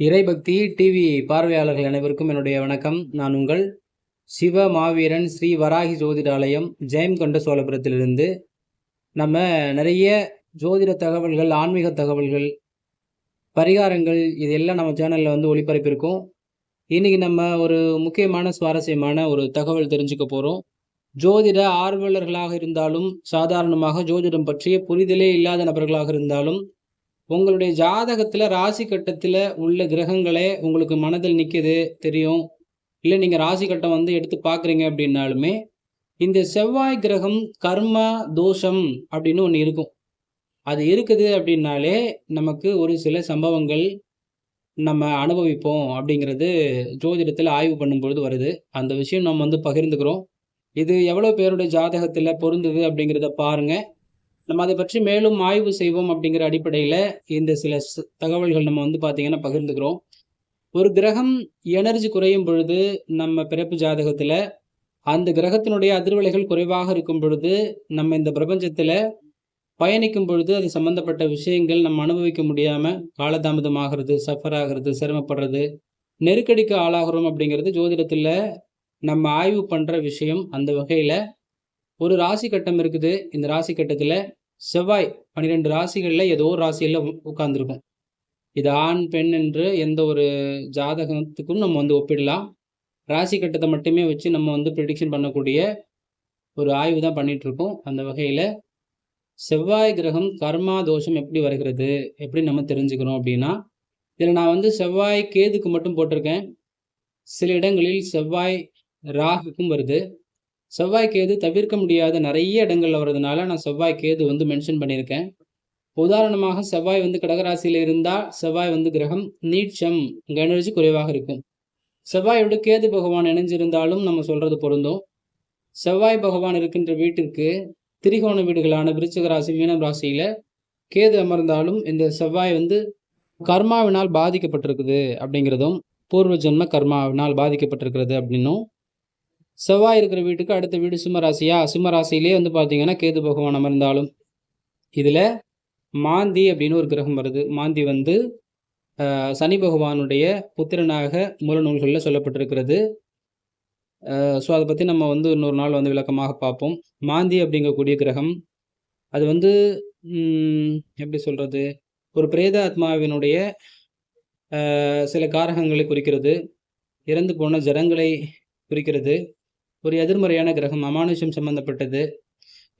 இறைபக்தி TV பார்வையாளர்கள் அனைவருக்கும் என்னுடைய வணக்கம். நான் உங்கள் சிவ மாவீரன் ஸ்ரீ வராகி ஜோதிடாலயம் ஜெயம் கொண்ட சோழபுரத்திலிருந்து. நம்ம நிறைய ஜோதிட தகவல்கள் ஆன்மீக தகவல்கள் பரிகாரங்கள் இதெல்லாம் நம்ம சேனலில் வந்து ஒளிபரப்பியிருக்கோம் இன்றைக்கி நம்ம ஒரு முக்கியமான சுவாரஸ்யமான ஒரு தகவல் தெரிஞ்சுக்க போகிறோம் ஜோதிட ஆர்வலர்களாக இருந்தாலும் சாதாரணமாக ஜோதிடம் பற்றிய புரிதலே இல்லாத நபர்களாக இருந்தாலும் உங்களுடைய ஜாதகத்தில் ராசி கட்டத்தில் உள்ள கிரகங்களே உங்களுக்கு மனதில் நிற்கிது தெரியும். இல்லை நீங்கள் ராசி கட்டம் வந்து எடுத்து பார்க்குறீங்க அப்படின்னாலுமே இந்த செவ்வாய் கிரகம் கர்ம தோஷம் அப்படின்னு ஒன்று இருக்கும். அது இருக்குது அப்படின்னாலே நமக்கு ஒரு சில சம்பவங்கள் நம்ம அனுபவிப்போம் அப்படிங்கிறது ஜோதிடத்தில் ஆய்வு பண்ணும்பொழுது வருது. அந்த விஷயம் நம்ம வந்து பகிர்ந்துக்கிறோம். இது எவ்வளோ பேருடைய ஜாதகத்தில் பொருந்துது அப்படிங்கிறத பாருங்கள் நம்ம அதை பற்றி மேலும் ஆய்வு செய்வோம் அப்படிங்கிற அடிப்படையில் இந்த சில தகவல்கள் நம்ம வந்து பார்த்திங்கன்னா பகிர்ந்துக்கிறோம். ஒரு கிரகம் எனர்ஜி குறையும் பொழுது நம்ம பிறப்பு ஜாதகத்தில் அந்த கிரகத்தினுடைய அதிர்வலைகள் குறைவாக இருக்கும் பொழுது நம்ம இந்த பிரபஞ்சத்தில் பயணிக்கும் பொழுது அது சம்மந்தப்பட்ட விஷயங்கள் நம்ம அனுபவிக்க முடியாமல் காலதாமதம் ஆகிறது சஃபர் ஆகிறது சிரமப்படுறது நெருக்கடிக்கு ஆளாகிறோம் அப்படிங்கிறது ஜோதிடத்தில் நம்ம ஆய்வு பண்ணுற விஷயம். அந்த வகையில் ஒரு ராசி கட்டம் இருக்குது. இந்த ராசி கட்டத்தில் செவ்வாய் பன்னிரெண்டு ராசிகளில் ஏதோ ஒரு ராசியில் உட்கார்ந்துருக்கும் இது ஆண் பெண் என்று எந்த ஒரு ஜாதகத்துக்கும் நம்ம வந்து ஒப்பிடலாம். ராசி கட்டத்தை மட்டுமே வச்சு நம்ம வந்து ப்ரிடிக்ஷன் பண்ணக்கூடிய ஒரு ஆய்வு தான் பண்ணிகிட்ருக்கோம் அந்த வகையில் செவ்வாய் கிரகம் கர்மா தோஷம் எப்படி வருகிறது எப்படி நம்ம தெரிஞ்சுக்கிறோம் அப்படின்னா இதில் நான் வந்து செவ்வாய் கேதுக்கு மட்டும் போட்டிருக்கேன். சில இடங்களில் செவ்வாய் ராகுக்கும் வருது. செவ்வாய் கேது தவிர்க்க முடியாத நிறைய இடங்கள்ல வர்றதுனால நான் செவ்வாய் கேது வந்து மென்ஷன் பண்ணியிருக்கேன். உதாரணமாக செவ்வாய் வந்து கடகராசியில் இருந்தால் செவ்வாய் வந்து கிரகம் நீட்சம் எனர்ஜி குறைவாக இருக்கும். செவ்வாயோட கேது பகவான் இணைஞ்சிருந்தாலும் நம்ம சொல்றது பொருந்தும். செவ்வாய் பகவான் இருக்கின்ற வீட்டிற்கு திரிகோண வீடுகளான விருச்சிக ராசி மீனம் ராசியில கேது அமர்ந்தாலும் இந்த செவ்வாய் வந்து கர்மாவினால் பாதிக்கப்பட்டிருக்குது அப்படிங்கிறதும் பூர்வ ஜென்ம கர்மாவினால் பாதிக்கப்பட்டிருக்கிறது அப்படின்னும் செவ்வாய் இருக்கிற வீட்டுக்கு அடுத்த வீடு சிம்மராசியா. சிம்மராசியிலே வந்து பார்த்தீங்கன்னா கேது பகவான் அமர்ந்தாலும் இதில் மாந்தி அப்படின்னு ஒரு கிரகம் வருது. மாந்தி வந்து சனி பகவானுடைய புத்திரனாக மூலநூல்களில் சொல்லப்பட்டிருக்கிறது. ஸோ அதை பற்றி நம்ம வந்து இன்னொரு நாள் வந்து விளக்கமாக பார்ப்போம். மாந்தி அப்படிங்கக்கூடிய கிரகம் அது வந்து எப்படி சொல்கிறது ஒரு பிரேத ஆத்மாவினுடைய சில காரகங்களை குறிக்கிறது. இறந்து போன ஜடங்களை குறிக்கிறது. ஒரு எதிர்மறையான கிரகம் அமானுஷம் சம்மந்தப்பட்டது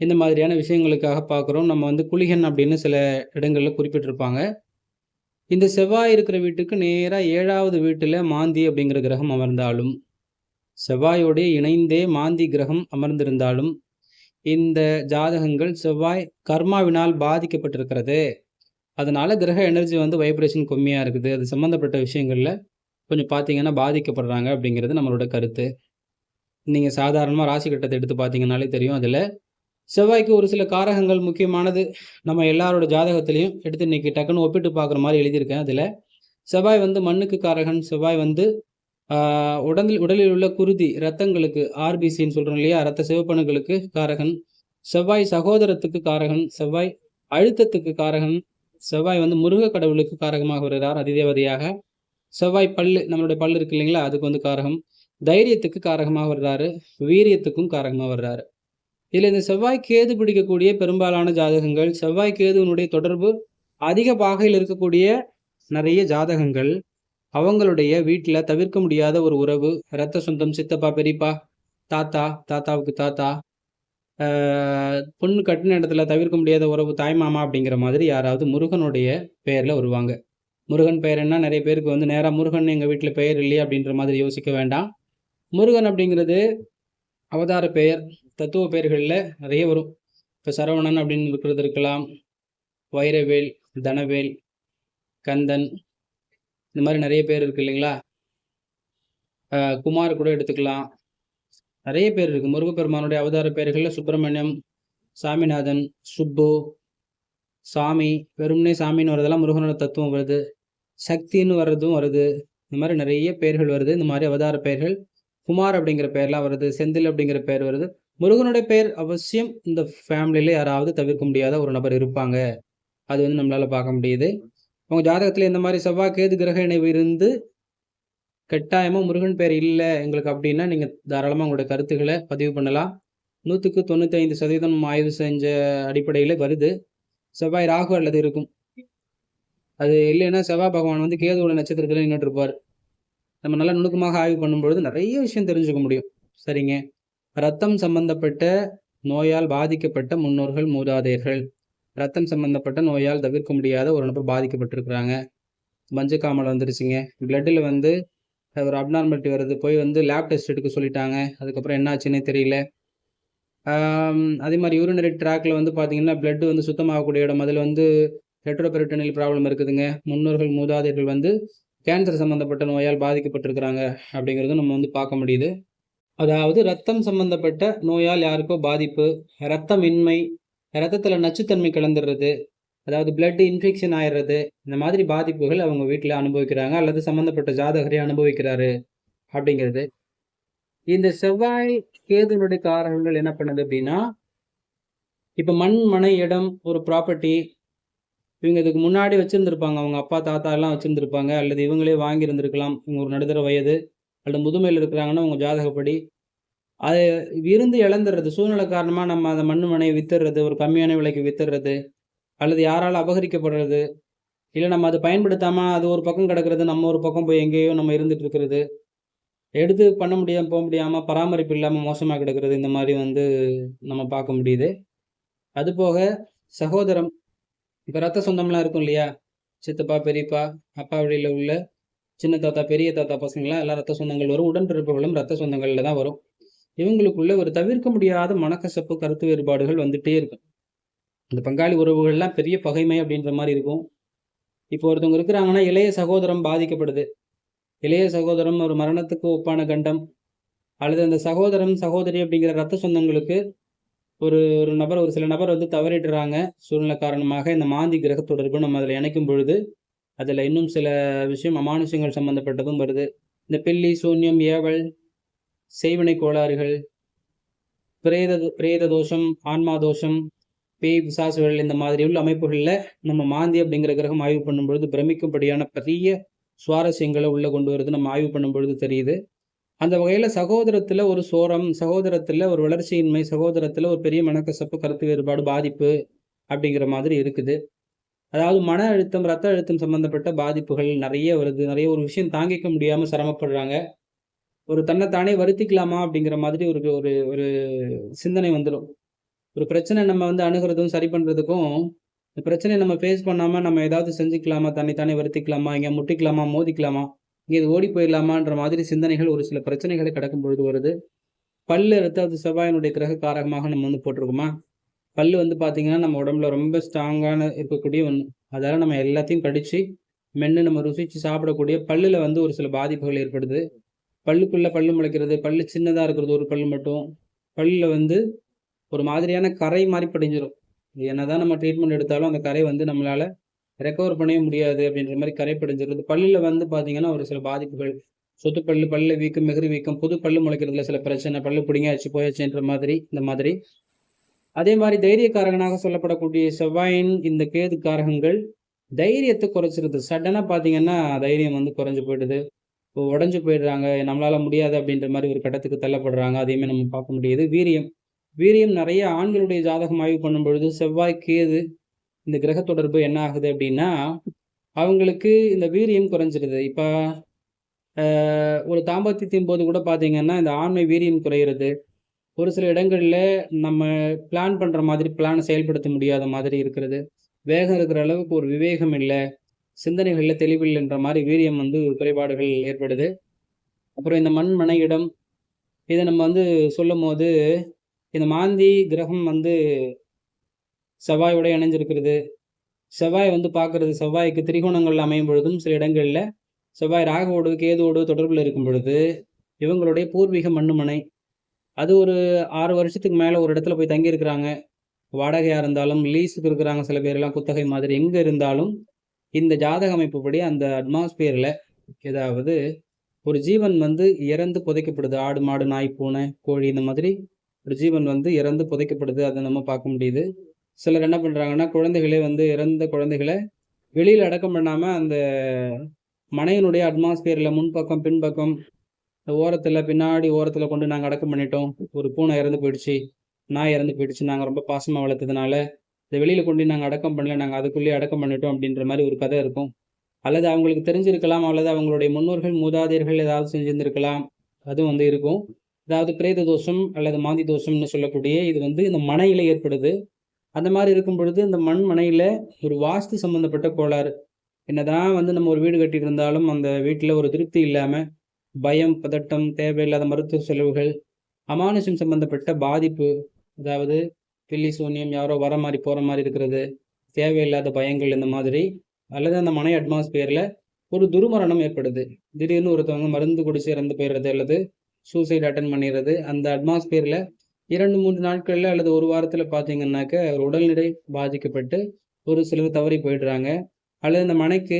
இந்த மாதிரியான விஷயங்களுக்காக பார்க்குறோம். நம்ம வந்து குளிகன் அப்படின்னு சில இடங்களில் குறிப்பிட்டிருப்பாங்க. இந்த செவ்வாய் இருக்கிற வீட்டுக்கு நேராக ஏழாவது வீட்டில் மாந்தி அப்படிங்கிற கிரகம் அமர்ந்தாலும் செவ்வாயோடைய இணைந்தே மாந்தி கிரகம் அமர்ந்திருந்தாலும் இந்த ஜாதகங்கள் செவ்வாய் கர்மாவினால் பாதிக்கப்பட்டிருக்கிறது. அதனால கிரக எனர்ஜி வந்து வைப்ரேஷன் கம்மியாக இருக்குது. அது சம்மந்தப்பட்ட விஷயங்களில் கொஞ்சம் பார்த்தீங்கன்னா பாதிக்கப்படுறாங்க அப்படிங்கிறது நம்மளோட கருத்து. நீங்கள் சாதாரணமாக ராசி கட்டத்தை எடுத்து பார்த்தீங்கனாலே தெரியும். அதில் செவ்வாய்க்கு ஒரு சில காரகங்கள் முக்கியமானது. நம்ம எல்லாரோட ஜாதகத்திலையும் எடுத்து இன்றைக்கி டக்குன்னு ஒப்பிட்டு பார்க்குற மாதிரி எழுதியிருக்கேன். அதில் செவ்வாய் வந்து மண்ணுக்கு காரகன். செவ்வாய் வந்து உடலில் உடலில் உள்ள குருதி ரத்தங்களுக்கு ஆர்பிசின்னு சொல்கிறோம் இல்லையா? ரத்த சிவப்பணுகளுக்கு காரகன். செவ்வாய் சகோதரத்துக்கு காரகன். செவ்வாய் அழுத்தத்துக்கு காரகன். செவ்வாய் வந்து முருக கடவுளுக்கு காரகமாக வருகிறார் அதிதேவதையாக. செவ்வாய் பல்லு நம்மளுடைய பல்லு இருக்கு இல்லைங்களா? அதுக்கு வந்து காரகம். தைரியத்துக்கு காரகமாக வர்றாரு வீரியத்துக்கும் காரகமாக வர்றாரு. இதில் இந்த செவ்வாய் கேது பிடிக்கக்கூடிய பெரும்பாலான ஜாதகங்கள் செவ்வாய் கேதுவனுடைய தொடர்பு அதிக பாகையில் இருக்கக்கூடிய நிறைய ஜாதகங்கள் அவங்களுடைய வீட்டில் தவிர்க்க முடியாத ஒரு உறவு இரத்த சொந்தம் சித்தப்பா பெரியப்பா தாத்தா தாத்தாவுக்கு தாத்தா பொண்ணு கட்டின இடத்துல தவிர்க்க முடியாத உறவு தாய்மாமா அப்படிங்கிற மாதிரி யாராவது முருகனுடைய பெயரில் வருவாங்க. முருகன் பெயர் என்ன? நிறைய பேருக்கு வந்து நேராக முருகன் எங்கள் வீட்டில் பெயர் இல்லையா அப்படின்ற மாதிரி யோசிக்க வேண்டாம். முருகன் அப்படிங்கிறது அவதார பெயர் தத்துவ பெயர்களில் நிறைய வரும். இப்போ சரவணன் அப்படின்னு இருக்கிறது இருக்கலாம். வைரவேல் தனவேல் கந்தன் இந்த மாதிரி நிறைய பேர் இருக்கு இல்லைங்களா? குமார் கூட எடுத்துக்கலாம். நிறைய பேர் இருக்குது முருகப்பெருமானுடைய அவதார பெயர்களில் சுப்பிரமணியம் சாமிநாதன் சுப்பு சாமி வெறும்னே சாமின்னு வர்றதெல்லாம் முருகனோட தத்துவம் வருது. சக்தின்னு வர்றதும் வருது. இந்த மாதிரி நிறைய பெயர்கள் வருது. இந்த மாதிரி அவதார பெயர்கள் குமார் அப்படிங்கிற பெயர்லாம் வருது செந்தில் அப்படிங்கிற பெயர் வருது. முருகனுடைய பெயர் அவசியம் இந்த ஃபேமிலியில் யாராவது தவிர்க்க முடியாத ஒரு நபர் இருப்பாங்க. அது வந்து நம்மளால் பார்க்க முடியுது. உங்கள் ஜாதகத்தில் இந்த மாதிரி செவ்வாய் கேது கிரக இணைவு இருந்து கட்டாயமாக முருகன் பேர் இல்லை எங்களுக்கு அப்படின்னா நீங்கள் தாராளமாக உங்களோட கருத்துக்களை பதிவு பண்ணலாம். நூற்றுக்கு தொண்ணூற்றி ஐந்து சதவீதம் ஆய்வு செஞ்ச அடிப்படையில் வருது. செவ்வாய் ராகு அல்லது இருக்கும். அது இல்லைன்னா செவ்வாய் பகவான் வந்து கேதுவோட நட்சத்திரத்தில் நின்றுட்டு இருப்பார். நம்ம நல்லா நுணுக்கமாக ஆய்வு பண்ணும்பொழுது நிறைய விஷயம் தெரிஞ்சுக்க முடியும். சரிங்க. ரத்தம் சம்பந்தப்பட்ட நோயால் பாதிக்கப்பட்ட முன்னோர்கள் மூதாதையர்கள். ரத்தம் சம்பந்தப்பட்ட நோயால் தவிர்க்க முடியாத ஒரு நபர் பாதிக்கப்பட்டிருக்கிறாங்க. மஞ்சக்காமல் வந்துருச்சுங்க. பிளட்டில் வந்து ஒரு அப்நார்மாலிட்டி வருது. போய் வந்து லேப் டெஸ்ட் எடுக்க சொல்லிட்டாங்க. அதுக்கப்புறம் என்ன ஆச்சுன்னே தெரியல அதே மாதிரி யூரினரி ட்ராக்ல வந்து பார்த்தீங்கன்னா பிளட் வந்து சுத்தமாகக்கூடிய இடம். அதில் வந்து ஹெட்ரோபெரிட்டனில் ப்ராப்ளம் இருக்குதுங்க. முன்னோர்கள் மூதாதையர்கள் வந்து கேன்சர் சம்மந்தப்பட்ட நோயால் பாதிக்கப்பட்டிருக்கிறாங்க அப்படிங்கிறது நம்ம வந்து பார்க்க முடியுது. அதாவது ரத்தம் சம்மந்தப்பட்ட நோயால் யாருக்கோ பாதிப்பு ரத்தமின்மை ரத்தத்தில் நச்சுத்தன்மை கலந்துடுறது அதாவது பிளட் இன்ஃபெக்ஷன் ஆயிடுறது இந்த மாதிரி பாதிப்புகள் அவங்க வீட்டில் அனுபவிக்கிறாங்க அல்லது சம்மந்தப்பட்ட ஜாதகரை அனுபவிக்கிறாரு அப்படிங்கிறது. இந்த செவ்வாய் கேதுனுடைய காரணங்கள் என்ன பண்ணுது அப்படின்னா இப்போ மண் மனை இடம் ஒரு ப்ராப்பர்ட்டி இவங்க இதுக்கு முன்னாடி வச்சுருந்துருப்பாங்க. அவங்க அப்பா தாத்தா எல்லாம் வச்சுருந்துருப்பாங்க. அல்லது இவங்களே வாங்கியிருந்திருக்கலாம். இவங்க ஒரு நடுத்தர வயது. அல்லது முதுமையில் இருக்கிறாங்கன்னா உங்கள் ஜாதகப்படி. அது இருந்து இழந்துடுறது. சூழ்நிலை காரணமாக நம்ம அந்த மண் மனையை வித்துறது ஒரு கம்மியான விலைக்கு வித்துறது அல்லது யாரால் அபகரிக்கப்படுறது. இல்லை நம்ம அதை பயன்படுத்தாமல் அது ஒரு பக்கம் கிடக்கிறது. நம்ம ஒரு பக்கம் போய் எங்கேயோ நம்ம இருந்துட்டு இருக்கிறது. எடுத்து பண்ண முடியாமல் போக முடியாமல் பராமரிப்பு இல்லாமல் மோசமாக கிடக்கிறது. இந்த மாதிரி வந்து நம்ம பார்க்க முடியுது. அதுபோக சகோதரம் இப்போ ரத்த சொந்தம்லாம் இருக்கும் இல்லையா? சித்தப்பா பெரியப்பா அப்பா வழியில் உள்ள சின்ன தாத்தா பெரிய தாத்தா பசங்களாம் எல்லாம் ரத்த சொந்தங்கள் வரும். உடன்பிறப்புகளும் ரத்த சொந்தங்களில் தான் வரும். இவங்களுக்குள்ள ஒரு தவிர்க்க முடியாத மனக்கசப்பு கருத்து வேறுபாடுகள் வந்துட்டே இருக்கும். இந்த பங்காளி உறவுகள்லாம் பெரிய பகைமை அப்படின்ற மாதிரி இருக்கும். இப்போ ஒருத்தவங்க இருக்கிறாங்கன்னா இளைய சகோதரம் பாதிக்கப்படுது. இளைய சகோதரம் ஒரு மரணத்துக்கு ஒப்பான கண்டம். அல்லது அந்த சகோதரம் சகோதரி அப்படிங்கிற ரத்த சொந்தங்களுக்கு ஒரு ஒரு நபர் ஒரு சில நபர் வந்து தவறிடுறாங்க. சூழ்நிலை காரணமாக இந்த மாந்தி கிரக தொடர்பு நம்ம அதில் இணைக்கும் பொழுது அதில் இன்னும் சில விஷயம் அமானுஷங்கள் சம்பந்தப்பட்டதும் வருது. இந்த பில்லி சூன்யம் ஏவல் செய்வினை கோளாறுகள் பிரேத பிரேத தோஷம் ஆன்மா தோஷம் பேய் பிசாசுகள் இந்த மாதிரி உள்ள அமைப்புகளில் நம்ம மாந்தி அப்படிங்கிற கிரகம் ஆய்வு பண்ணும்பொழுது பிரமிக்கும்படியான பெரிய சுவாரஸ்யங்களை உள்ளே கொண்டு வருது. நம்ம ஆய்வு பண்ணும் பொழுது தெரியுது. அந்த வகையில் சகோதரத்தில் ஒரு சோரம் சகோதரத்தில் ஒரு வளர்ச்சியின்மை சகோதரத்தில் ஒரு பெரிய மனக்கசப்பு கருத்து வேறுபாடு பாதிப்பு அப்படிங்கிற மாதிரி இருக்குது. அதாவது மன அழுத்தம் ரத்த அழுத்தம் சம்மந்தப்பட்ட பாதிப்புகள் நிறைய வருது. நிறைய ஒரு விஷயம் தாங்கிக்க முடியாமல் சிரமப்படுறாங்க. ஒரு தன்னைத்தானே வருத்திக்கலாமா அப்படிங்கிற மாதிரி ஒரு ஒரு ஒரு சிந்தனை வந்துடும் ஒரு பிரச்சனை நம்ம வந்து அணுகிறதும் சரி பண்ணுறதுக்கும் இந்த பிரச்சனையை நம்ம ஃபேஸ் பண்ணாமல் நம்ம ஏதாவது செஞ்சுக்கலாமா? தன்னைத்தானே வருத்திக்கலாமா? இங்கே முட்டிக்கலாமா? மோதிக்கலாமா? இது ஓடி போயிடலாமான்ற மாதிரி சிந்தனைகள் ஒரு சில பிரச்சனைகளை கடக்கும் பொழுது வருது. பல்லு எடுத்து செவ்வாயினுடைய கிரக காரகமாக நம்ம வந்து போட்டிருக்கோமா? பல்லு வந்து பார்த்திங்கன்னா நம்ம உடம்புல ரொம்ப ஸ்ட்ராங்கான இருக்கக்கூடிய ஒன்று அதால் நம்ம எல்லாத்தையும் கடித்து மென்று நம்ம ருசித்து சாப்பிடக்கூடிய பல்லில் வந்து ஒரு சில பாதிப்புகள் ஏற்படுது. பல்லுக்குள்ளே பல்லு முளைக்கிறது பல்லு சின்னதாக இருக்கிறது ஒரு பல்லு மட்டும். பல்லில் வந்து ஒரு மாதிரியான கரை மாதிரி படிஞ்சிடும் என்னதான் நம்ம ட்ரீட்மெண்ட் எடுத்தாலும் அந்த கரை வந்து நம்மளால் ரெக்கவர் பண்ணவே முடியாது அப்படின்ற மாதிரி கரைப்படைஞ்சிருது பள்ளியில் பல்லில் வந்து பார்த்தீங்கன்னா ஒரு சில பாதிப்புகள். சொத்து பல்லு பல்லு வீக்கம் மிகுதி வீக்கம் புது பல்லு முளைக்கிறதுல சில பிரச்சனை பல்லு பிடிங்காச்சு போயாச்சுன்ற மாதிரி இந்த மாதிரி. அதே மாதிரி தைரியக்காரகனாக சொல்லப்படக்கூடிய செவ்வாயின் இந்த கேது காரகங்கள் தைரியத்தை குறைச்சிருது. சடனாக பார்த்தீங்கன்னா தைரியம் வந்து குறைஞ்சு போயிடுது. இப்போ உடஞ்சு போயிடுறாங்க. நம்மளால் முடியாது அப்படின்ற மாதிரி ஒரு கட்டத்துக்கு தள்ளப்படுறாங்க. அதையுமே நம்ம பார்க்க முடியுது. வீரியம். வீரியம் நிறைய ஆண்களுடைய ஜாதகம் ஆய்வு பண்ணும் பொழுது செவ்வாய் கேது இந்த கிரக தொடர்பு என்ன ஆகுது அப்படின்னா அவங்களுக்கு இந்த வீரியம் குறைஞ்சிருது. இப்போ ஒரு தாம்பத்தியத்தின் போது கூட பார்த்தீங்கன்னா இந்த ஆண்மை வீரியம் குறையிறது. ஒரு சில இடங்களில் நம்ம பிளான் பண்ணுற மாதிரி பிளானை செயல்படுத்த முடியாத மாதிரி இருக்கிறது. வேகம் இருக்கிற அளவுக்கு ஒரு விவேகம் இல்லை. சிந்தனைகளில் தெளிவில்லைன்ற மாதிரி வீரியம் வந்து குறைபாடுகள் ஏற்படுது. அப்புறம் இந்த மண் மனை இடம் இதை நம்ம வந்து சொல்லும் போது இந்த மாந்தி கிரகம் வந்து செவ்வாயோட இணைஞ்சிருக்கிறது செவ்வாய் வந்து பார்க்கறது செவ்வாய்க்கு திரிகோணங்கள் அமையும் பொழுதும் சில இடங்களில் செவ்வாய் ராகவோடு கேதுவோடு தொடர்பில் இருக்கும் பொழுது இவங்களுடைய பூர்வீக மண்ணுமனை அது ஒரு ஆறு வருஷத்துக்கு மேலே ஒரு இடத்துல போய் தங்கியிருக்கிறாங்க. வாடகையாக இருந்தாலும் லீஸுக்கு இருக்கிறாங்க சில பேர்லாம் குத்தகை மாதிரி எங்கே இருந்தாலும் இந்த ஜாதக அமைப்புப்படி அந்த அட்மாஸ்பியரில் ஏதாவது ஒரு ஜீவன் வந்து இறந்து புதைக்கப்படுது. ஆடு மாடு நாய் பூனை கோழி இந்த மாதிரி ஒரு ஜீவன் வந்து இறந்து புதைக்கப்படுது. அதை நம்ம பார்க்க முடியுது. சிலர் என்ன பண்ணுறாங்கன்னா குழந்தைகளே வந்து இறந்த குழந்தைகளை வெளியில் அடக்கம் பண்ணாமல் அந்த மனையினுடைய அட்மாஸ்பியரில் முன்பக்கம் பின்பக்கம் ஓரத்தில் பின்னாடி ஓரத்தில் கொண்டு நாங்கள் அடக்கம் பண்ணிட்டோம். ஒரு பூனை இறந்து போயிடுச்சு நாய் இறந்து போயிடுச்சு நாங்கள் ரொம்ப பாசமாக வளர்த்ததுனால இந்த வெளியில் கொண்டு நாங்கள் அடக்கம் பண்ணல நாங்கள் அதுக்குள்ளேயே அடக்கம் பண்ணிட்டோம் அப்படின்ற மாதிரி ஒரு கதை இருக்கும். அல்லது அவங்களுக்கு தெரிஞ்சிருக்கலாம் அல்லது அவங்களுடைய முன்னோர்கள் மூதாதையர்கள் ஏதாவது செஞ்சிருந்திருக்கலாம். அதுவும் வந்து இருக்கும். அதாவது பிரேத தோஷம் அல்லது மாந்தி தோஷம்னு சொல்லக்கூடிய இது வந்து இந்த மனையில் ஏற்படுது. அந்த மாதிரி இருக்கும் பொழுது இந்த மண் மனையில் ஒரு வாஸ்து சம்மந்தப்பட்ட கோளாறு. என்னதான் வந்து நம்ம ஒரு வீடு கட்டிட்டு இருந்தாலும் அந்த வீட்டில் ஒரு திருப்தி இல்லாமல் பயம் பதட்டம் தேவையில்லாத மருத்துவ செலவுகள் அமானுஷம் சம்பந்தப்பட்ட பாதிப்பு அதாவது பில்லி சூன்யம் யாரோ வர மாதிரி போகிற மாதிரி இருக்கிறது தேவையில்லாத பயங்கள் இந்த மாதிரி அல்லது அந்த மனை அட்மாஸ்பியரில் ஒரு துருமரணம் ஏற்படுது. திடீர்னு ஒருத்தவங்க மருந்து குடிச்சு இறந்து போயிடுறது அல்லது சூசைட் அட்டன் பண்ணிடுறது அந்த அட்மாஸ்பியரில் இரண்டு மூன்று நாட்களில் அல்லது ஒரு வாரத்தில் பார்த்தீங்கன்னாக்க உடல்நிலை பாதிக்கப்பட்டு ஒரு சிலர் தவறி போயிடுறாங்க. அல்லது இந்த மனைக்கு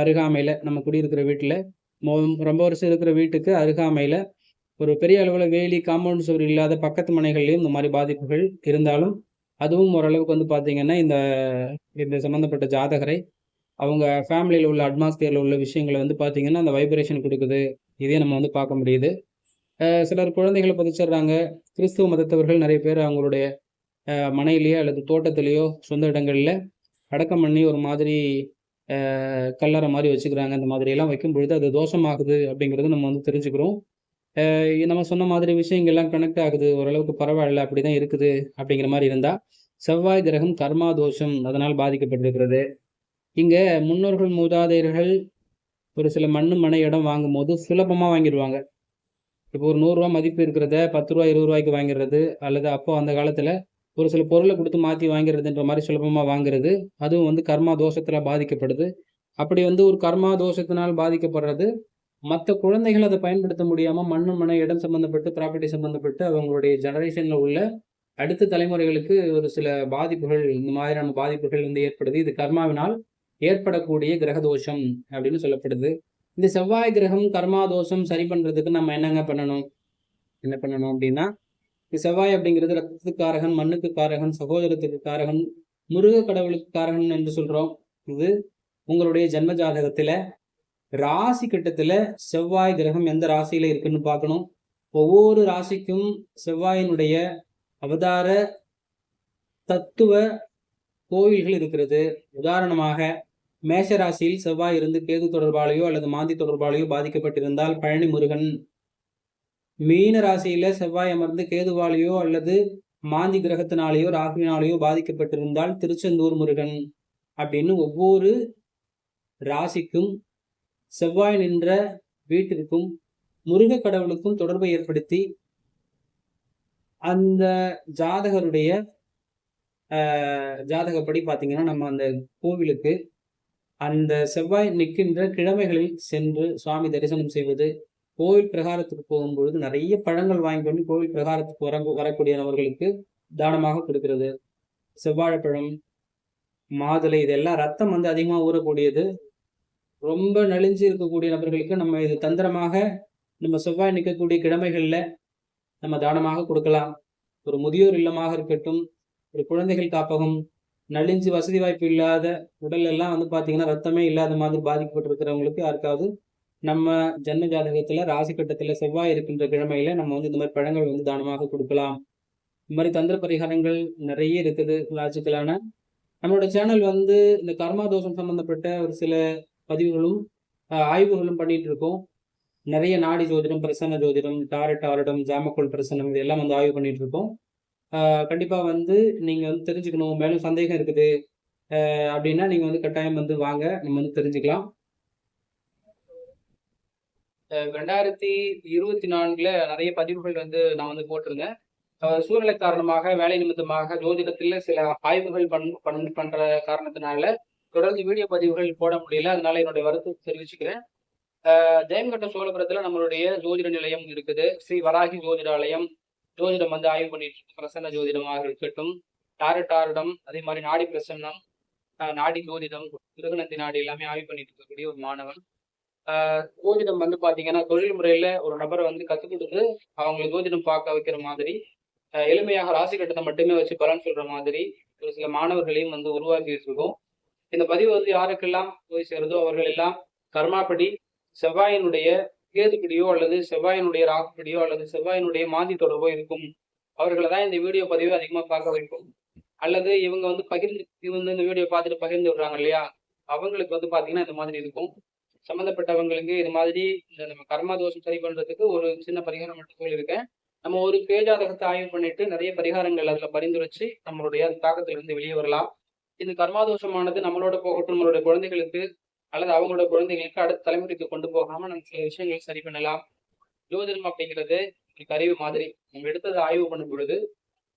அருகாமையில் நம்ம குடியிருக்கிற வீட்டில் ரொம்ப வருஷம் இருக்கிற வீட்டுக்கு அருகாமையில் ஒரு பெரிய அளவில் வேலி காம்பவுண்ட் சுவர் இல்லாத பக்கத்து மனைகள்லையும் இந்த மாதிரி பாதிப்புகள் இருந்தாலும் அதுவும் ஓரளவுக்கு வந்து பார்த்திங்கன்னா இந்த இந்த சம்மந்தப்பட்ட ஜாதகரை அவங்க ஃபேமிலியில் உள்ள அட்மாஸ்பியரில் உள்ள விஷயங்களை வந்து பார்த்திங்கன்னா அந்த வைப்ரேஷன் கொடுக்குது. இதே நம்ம வந்து பார்க்க முடியுது. சிலர் குழந்தைகளை புதைச்சிடுறாங்க. கிறிஸ்துவ மதத்தவர்கள் நிறைய பேர் அவங்களுடைய மனையிலேயோ அல்லது தோட்டத்திலேயோ சொந்த இடங்களில் அடக்கம் பண்ணி ஒரு மாதிரி கல்லறை மாதிரி வச்சுக்கிறாங்க. அந்த மாதிரியெல்லாம் வைக்கும் பொழுது அது தோஷமாகுது அப்படிங்கிறது நம்ம வந்து தெரிஞ்சுக்கிறோம். நம்ம சொன்ன மாதிரி விஷயங்கள்லாம் கனெக்ட் ஆகுது. ஓரளவுக்கு பரவாயில்ல அப்படி தான் இருக்குது அப்படிங்கிற மாதிரி இருந்தால் செவ்வாய் கிரகம் கர்மா தோஷம் அதனால் பாதிக்கப்பட்டிருக்கிறது. இங்கே முன்னோர்கள் மூதாதையர்கள் ஒரு சில மண்ணு மனை இடம் வாங்கும்போது சுலபமாக வாங்கிடுவாங்க. இப்போ ஒரு நூறுரூவா மதிப்பு இருக்கிறத பத்து ரூபா இருபது ரூபாய்க்கு வாங்கிடுறது அல்லது அப்போ அந்த காலத்தில் ஒரு சில பொருளை கொடுத்து மாற்றி வாங்கிறதுன்ற மாதிரி சுலபமாக வாங்குறது அதுவும் வந்து கர்மா தோஷத்தில் பாதிக்கப்படுது. அப்படி வந்து ஒரு கர்மா தோஷத்தினால் பாதிக்கப்படுறது மற்ற குழந்தைகள் அதை பயன்படுத்த முடியாமல் மண்ணு மன இடம் சம்மந்தப்பட்டு ப்ராப்பர்ட்டி சம்மந்தப்பட்டு அவங்களுடைய ஜெனரேஷனில் உள்ள அடுத்த தலைமுறைகளுக்கு ஒரு சில பாதிப்புகள் இந்த மாதிரியான பாதிப்புகள் வந்து ஏற்படுது. இது கர்மாவினால் ஏற்படக்கூடிய கிரக தோஷம் அப்படின்னு சொல்லப்படுது. இந்த செவ்வாய் கிரகம் கர்மா தோஷம் சரி பண்ணுறதுக்கு நம்ம என்னங்க பண்ணணும்? என்ன பண்ணணும் அப்படின்னா செவ்வாய் அப்படிங்கிறது ரத்தத்துக்கு காரகன் மண்ணுக்கு காரகன் சகோதரத்துக்கு காரகன் முருக கடவுளுக்கு காரகன் என்று சொல்கிறோம் இது உங்களுடைய ஜென்ம ஜாதகத்தில் ராசி கட்டத்தில் செவ்வாய் கிரகம் எந்த ராசியில் இருக்குன்னு பார்க்கணும். ஒவ்வொரு ராசிக்கும் செவ்வாயினுடைய அவதார தத்துவ கோவில்கள் இருக்கிறது. உதாரணமாக மேஷ ராசியில் செவ்வாய் இருந்து கேது தொடர்பாலேயோ அல்லது மாந்தி தொடர்பாலேயோ பாதிக்கப்பட்டிருந்தால் பழனி முருகன். மீன ராசியில செவ்வாய் அமர்ந்து கேதுவாலேயோ அல்லது மாந்தி கிரகத்தினாலேயோ ராகுவினாலேயோ பாதிக்கப்பட்டிருந்தால் திருச்செந்தூர் முருகன் அப்படின்னு ஒவ்வொரு ராசிக்கும் செவ்வாய் நின்ற வீட்டிற்கும் முருக கடவுளுக்கும் தொடர்பை ஏற்படுத்தி அந்த ஜாதகருடைய ஜாதகப்படி பார்த்தீங்கன்னா நம்ம அந்த கோவிலுக்கு அந்த செவ்வாய் நிற்கின்ற கிழமைகளில் சென்று சுவாமி தரிசனம் செய்வது கோவில் பிரகாரத்துக்கு போகும்பொழுது நிறைய பழங்கள் வாங்கி கொண்டு கோவில் பிரகாரத்துக்கு வர வரக்கூடிய நபர்களுக்கு தானமாக கொடுக்கிறது. செவ்வாழைப்பழம் மாதுளை இதெல்லாம் ரத்தம் வந்து அதிகமாக ஊறக்கூடியது. ரொம்ப நலிஞ்சு இருக்கக்கூடிய நபர்களுக்கு நம்ம இது தந்திரமாக நம்ம செவ்வாய் நிற்கக்கூடிய கிழமைகளில் நம்ம தானமாக கொடுக்கலாம். ஒரு முதியோர் இல்லமாக இருக்கட்டும் ஒரு குழந்தைகள் காப்பகம் நலிஞ்சு வசதி வாய்ப்பு இல்லாத உடல் எல்லாம் வந்து பார்த்தீங்கன்னா ரத்தமே இல்லாத மாதிரி பாதிக்கப்பட்டிருக்கிறவங்களுக்கு யாருக்காவது நம்ம ஜன்ம ஜாதகத்தில் ராசி கட்டத்தில் செவ்வாய் இருக்கின்ற கிழமையில நம்ம வந்து இந்த மாதிரி பழங்கள் வந்து தானமாக கொடுக்கலாம். இந்த மாதிரி தந்திர பரிகாரங்கள் நிறைய இருக்குது லாஜிக்கலான நம்மளோட சேனல் வந்து இந்த கர்மா தோஷம் சம்பந்தப்பட்ட ஒரு சில பதிவுகளும் ஆய்வுகளும் பண்ணிட்டு இருக்கோம். நிறைய நாடி ஜோதிடம் பிரசன்ன ஜோதிடம் டாரட் ஆரடம் ஜாமக்கோல் பிரசன்னம் இது எல்லாம் வந்து ஆய்வு பண்ணிட்டு இருக்கோம். கண்டிப்பாக வந்து நீங்கள் வந்து தெரிஞ்சுக்கணும். மேலும் சந்தேகம் இருக்குது. அப்படின்னா நீங்கள் வந்து கட்டாயம் வந்து வாங்க. நம்ம வந்து தெரிஞ்சுக்கலாம். ரெண்டாயிரத்தி இருபத்தி நான்குல நிறைய பதிவுகள் வந்து நான் வந்து போட்டிருந்தேன். சூழ்நிலை காரணமாக வேலை நிமித்தமாக ஜோதிடத்தில் சில ஆய்வுகள் பண் பண் பண்ற காரணத்தினால தொடர்ந்து வீடியோ பதிவுகள் போட முடியல. அதனால என்னுடைய வருத்தத்தை தெரிவிச்சுக்கிறேன். ஜெயங்கட்ட சோழபுரத்துல நம்மளுடைய ஜோதிட நிலையம் இருக்குது. ஸ்ரீ வராகி ஜோதிடாலயம். ஜோதிடம் வந்து ஆய்வு பண்ணிட்டு இருக்கு பிரசன்ன ஜோதிடமாக இருக்கட்டும். டாரட் டாரடம் அதே மாதிரி நாடி பிரசன்னம் நாடி ஜோதிடம் திருகநந்தி நாடி எல்லாமே ஆய்வு பண்ணிட்டு இருக்கக்கூடிய ஒரு மாணவன். ஜோதிடம் வந்து பாத்தீங்கன்னா தொழில் முறையில ஒரு நபரை வந்து கற்றுக் கொடுத்து அவங்களை ஜோதிடம் பார்க்க வைக்கிற மாதிரி எளிமையாக ராசி கட்டத்தை மட்டுமே வச்சு பலன் சொல்ற மாதிரி ஒரு சில மாணவர்களையும் வந்து உருவாக்கி வச்சிருக்கோம் இந்த பதிவு வந்து யாருக்கெல்லாம் போய் சேருதோ அவர்கள் எல்லாம் கர்மாப்படி செவ்வாயினுடைய கேதுப்படியோ அல்லது செவ்வாயினுடைய ராகுப்படியோ அல்லது செவ்வாயினுடைய மாந்தி தொடர்போ இருக்கும். அவர்களை தான் இந்த வீடியோ பதிவு அதிகமாக பார்க்க வைக்கும். அல்லது இவங்க வந்து பகிர்ந்து இவங்க இந்த வீடியோ பார்த்துட்டு பகிர்ந்து விடுறாங்க இல்லையா? அவங்களுக்கு வந்து பார்த்தீங்கன்னா இந்த மாதிரி இருக்கும். சம்மந்தப்பட்டவங்களுக்கு இது மாதிரி இந்த நம்ம கர்மா தோஷம் சரி பண்றதுக்கு ஒரு சின்ன பரிகாரம் மட்டும் சொல்லியிருக்கேன். நம்ம ஒரு பேஜாதகத்தை ஆய்வு பண்ணிட்டு நிறைய பரிகாரங்கள் அதில் பரிந்துரைச்சு நம்மளுடைய அந்த தாக்கத்திலிருந்து வெளியே வரலாம். இந்த கர்மாதோஷமானது நம்மளோட போகட்டும் நம்மளுடைய குழந்தைகளுக்கு அல்லது அவங்களோட குழந்தைகளுக்கு அடுத்த தலைமுறைக்கு கொண்டு போகாம நம்ம சில விஷயங்களை சரி பண்ணலாம். ஜோதிடம் அப்படிங்கிறது ஒரு கருவி மாதிரி. நம்ம எடுத்ததை ஆய்வு பண்ணும் பொழுது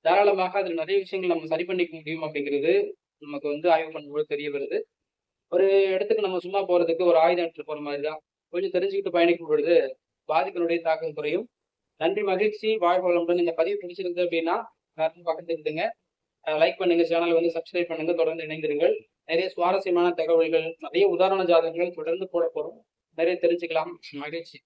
தாராளமாக அதில் நிறைய விஷயங்கள் நம்ம சரி பண்ணிக்க முடியும் அப்படிங்கிறது நமக்கு வந்து ஆய்வு பண்ணும்போது தெரிய வருது. ஒரு இடத்துக்கு நம்ம சும்மா போறதுக்கு ஒரு ஆயுதம் எடுத்து போற மாதிரி தான் கொஞ்சம் தெரிஞ்சுக்கிட்டு பயணிக்கும் பொழுது பாதிப்பினுடைய தாக்கம் குறையும். நன்றி மகிழ்ச்சி வாழ்வு வளமுடன். இந்த பதிவு பிடிச்சிருந்து அப்படின்னா எல்லாருக்கும் பக்கத்து இருந்துங்க லைக் பண்ணுங்க சேனல் வந்து சப்ஸ்கிரைப் பண்ணுங்க. தொடர்ந்து இணைந்திருங்கள். நிறைய சுவாரஸ்யமான தகவல்கள் நிறைய உதாரண ஜாதகங்கள் தொடர்ந்து போட போறோம் நிறைய தெரிஞ்சுக்கலாம். மகிழ்ச்சி.